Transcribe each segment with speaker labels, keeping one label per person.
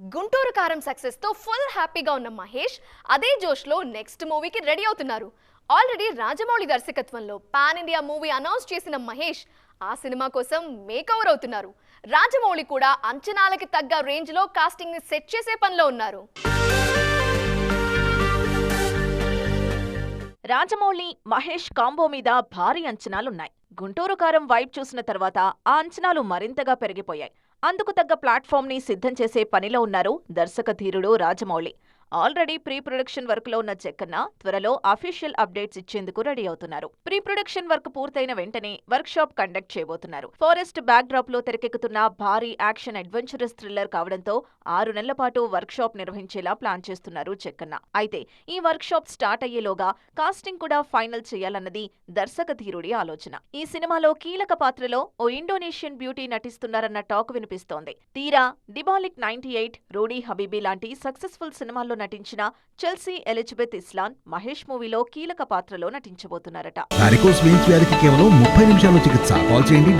Speaker 1: గుంటూరు కారం సక్సెస్తో ఫుల్ హ్యాపీగా ఉన్న మహేష్ అదే జోష్లో నెక్స్ట్ మూవీకి రెడీ అవుతున్నారు. ఆల్రెడీ రాజమౌళి దర్శకత్వంలో పాన్ ఇండియా మూవీ అనౌన్స్ చేసిన మహేష్ ఆ సినిమా కోసం మేకవర్ అవుతున్నారు. రాజమౌళి కూడా అంచనాలకి తగ్గ రేంజ్లో కాస్టింగ్ని సెట్ చేసే పనిలో ఉన్నారు.
Speaker 2: రాజమౌళి మహేష్ కాంబో మీద భారీ అంచనాలున్నాయి. గుంటూరు కారం వైబ్ చూసిన తర్వాత ఆ అంచనాలు మరింతగా పెరిగిపోయాయి. అందుకు తగ్గ ప్లాట్ఫామ్ని సిద్ధం చేసే పనిలో ఉన్నారు దర్శక ధీరుడు రాజమౌళి. ఆల్రెడీ ప్రీ ప్రొడక్షన్ వర్క్లో ఉన్న చెక్కన్న త్వరలో అఫీషియల్ అప్డేట్స్ ఇచ్చేందుకు రెడీ అవుతున్నారు. ప్రీ ప్రొడక్షన్ వర్క్ పూర్తయిన వెంటనే వర్క్ షాప్ కండక్ట్ చేయబోతున్నారు. ఫారెస్ట్ బ్యాక్ డ్రాప్లో తెరకెక్కుతున్న భారీ యాక్షన్ అడ్వెంచరస్ థ్రిల్లర్ కావడంతో ఆరు నెలల పాటు వర్క్ షాప్ నిర్వహించేలా ప్లాన్ చేస్తున్నారు చెక్కన్న. అయితే ఈ వర్క్ షాప్ స్టార్ట్ అయ్యేలోగా కాస్టింగ్ కూడా ఫైనల్ చేయాలన్నది దర్శక ధీరుడి ఆలోచన. ఈ సినిమాలో కీలక పాత్రలో ఓ ఇండోనేషియన్ బ్యూటీ నటిస్తున్నారన్న టాక్ వినిపిస్తోంది. తీరా దిబాలిక్ నైన్టీ ఎయిట్ రూడీ హబీబీ లాంటి సక్సెస్ఫుల్ సినిమాల్లో నటించిన చెల్సీ ఎలిజబెత్ ఇస్లాన్ మహేష్ మూవీలో కీలక పాత్రలో నటించబోతున్నారట.
Speaker 3: వ్యాధికి కేవలం ముప్పై నిమిషాల్లో చికిత్స. కాల్ చేయండి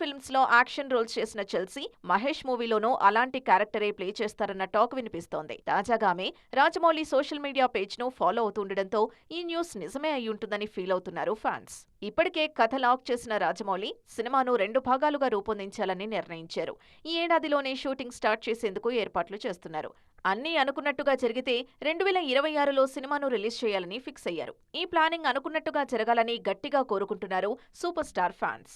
Speaker 2: ఫిల్మ్స్లో యాక్షన్ రోల్స్ చేసిన చెల్సీ మహేష్ మూవీలోనూ అలాంటి క్యారెక్టరే ప్లే చేస్తారన్న టాక్ వినిపిస్తోంది. తాజాగామే రాజమౌళి సోషల్ మీడియా పేజ్ను ఫాలో అవుతుండటంతో ఈ న్యూస్ నిజమే అయి ఉంటుందని ఫీల్ అవుతున్నారు ఫ్యాన్స్. ఇప్పటికే కథ లాక్ చేసిన రాజమౌళి సినిమాను రెండు భాగాలుగా రూపొందించాలని నిర్ణయించారు. ఈ ఏడాదిలోనే షూటింగ్ స్టార్ట్ చేసేందుకు ఏర్పాట్లు చేస్తున్నారు. అన్నీ అనుకున్నట్టుగా జరిగితే రెండు వేల ఇరవై ఆరులో సినిమాను రిలీజ్ చేయాలని ఫిక్స్ అయ్యారు. ఈ ప్లానింగ్ అనుకున్నట్టుగా జరగాలని గట్టిగా కోరుకుంటున్నారు సూపర్ స్టార్ ఫ్యాన్స్.